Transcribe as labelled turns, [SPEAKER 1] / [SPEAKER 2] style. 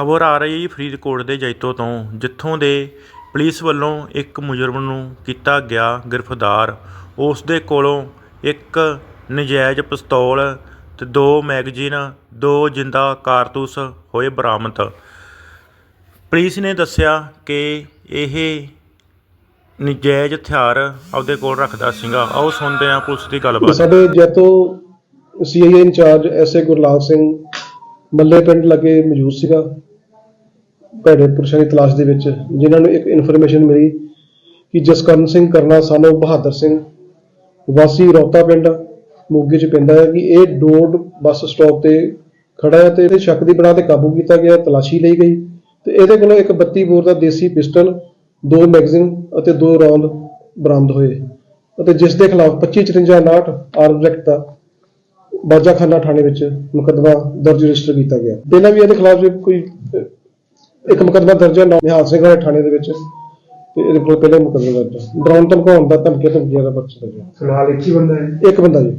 [SPEAKER 1] ਖਬਰ ਆ ਰਹੀ ਹੈ ਫਰੀਦਕੋਟ ਦੇ ਜੈਤੋ ਤੋਂ, ਜਿੱਥੋਂ ਦੇ ਪੁਲਿਸ ਵੱਲੋਂ ਇੱਕ ਮੁਜਰਮ ਨੂੰ ਕੀਤਾ ਗਿਆ ਗ੍ਰਿਫਤਾਰ। ਉਸ ਦੇ ਕੋਲੋਂ ਇੱਕ ਨਜਾਇਜ਼ ਪਿਸਤੌਲ ਤੇ ਦੋ ਮੈਗਜ਼ੀਨ, ਦੋ ਜਿੰਦਾ ਕਾਰਤੂਸ ਹੋਏ ਬਰਾਮਦ। ਪੁਲਿਸ ਨੇ ਦੱਸਿਆ ਕਿ ਇਹ ਨਜਾਇਜ਼ ਹਥਿਆਰ ਆਪਦੇ ਕੋਲ ਰੱਖਦਾ ਸੀਗਾ। ਆਓ ਸੁਣਦੇ ਹਾਂ ਪੁਲਿਸ ਦੀ ਗੱਲਬਾਤ।
[SPEAKER 2] ਸਾਡੇ Jaito CIA incharge SA Gurlal Singh Malle ਪਿੰਡ ਲੱਗੇ ਮੌਜੂਦ ਸੀਗਾ। ਭੈੜੇ ਪੁਰਸ਼ਾਂ ਦੀ ਤਲਾਸ਼ ਦੇ ਵਿੱਚ ਜਿਨ੍ਹਾਂ ਨੂੰ ਇੱਕ ਇਨਫੋਰਮੇਸ਼ਨ ਮਿਲੀ ਕਿ ਜਸਕਰਨ ਸਿੰਘ ਕਰਨਾ, ਸਾਨੂੰ ਬਹਾਦਰ ਸਿੰਘ। ਵਾਸੀ ਰੌਤਾ ਪਿੰਡ, ਮੋਗੇ ਚ ਪੈਂਦਾ ਹੈ ਕਿ ਇਹ ਡੋਡ ਬੱਸ ਸਟਾਪ ਤੇ ਖੜਾ ਹੈ ਤੇ ਇਹਦੇ ਸ਼ੱਕ ਦੀ ਬਣਾ ਤੇ ਕਾਬੂ ਕੀਤਾ ਗਿਆ, ਤਲਾਸ਼ੀ ਲਈ ਗਈ ਤੇ ਇਹਦੇ ਕੋਲੋਂ ਇੱਕ 32 ਬੋਰ ਦਾ ਦੇਸੀ ਪਿਸਟਲ, ਦੋ ਮੈਗਜ਼ੀਨ ਅਤੇ ਦੋ ਰੌਂਦ ਬਰਾਮਦ ਹੋਏ ਅਤੇ ਜਿਸ ਦੇ ਖਿਲਾਫ 2559 ਆਰਮ ਐਕਟ ਦਾ ਬਾਜਾਖਾਨਾ ਥਾਣੇ ਵਿੱਚ ਮੁਕੱਦਮਾ ਦਰਜ ਰਜਿਸਟਰ ਕੀਤਾ ਗਿਆ। ਪਹਿਲਾਂ ਵੀ ਇਹਦੇ ਖਿਲਾਫ ਕੋਈ ਇੱਕ ਮੁਕੱਦਮਾ ਦਰਜ ਹੈ ਨੌ- ਨਿਹਾਲ ਸਿੰਘ ਵਾਲੇ ਥਾਣੇ ਦੇ ਵਿੱਚ। ਤੇ ਇਹਦੇ ਕੋਲ ਪਹਿਲੇ ਮੁਕੱਦਮਾ ਦਰਜ ਹੈ। ਡਰਾਉਣ ਧਮਕਾਉਣ ਦਾ ਧਮਕੀਆਂ ਧਮਕੀਆਂ ਦਾ ਪਰਚਾ ਦਰਜ ਹੈ
[SPEAKER 3] ਫਿਲਹਾਲ ਇੱਕ ਹੀ ਬੰਦਾ ਹੈ?
[SPEAKER 2] ਇੱਕ ਬੰਦਾ ਜੀ।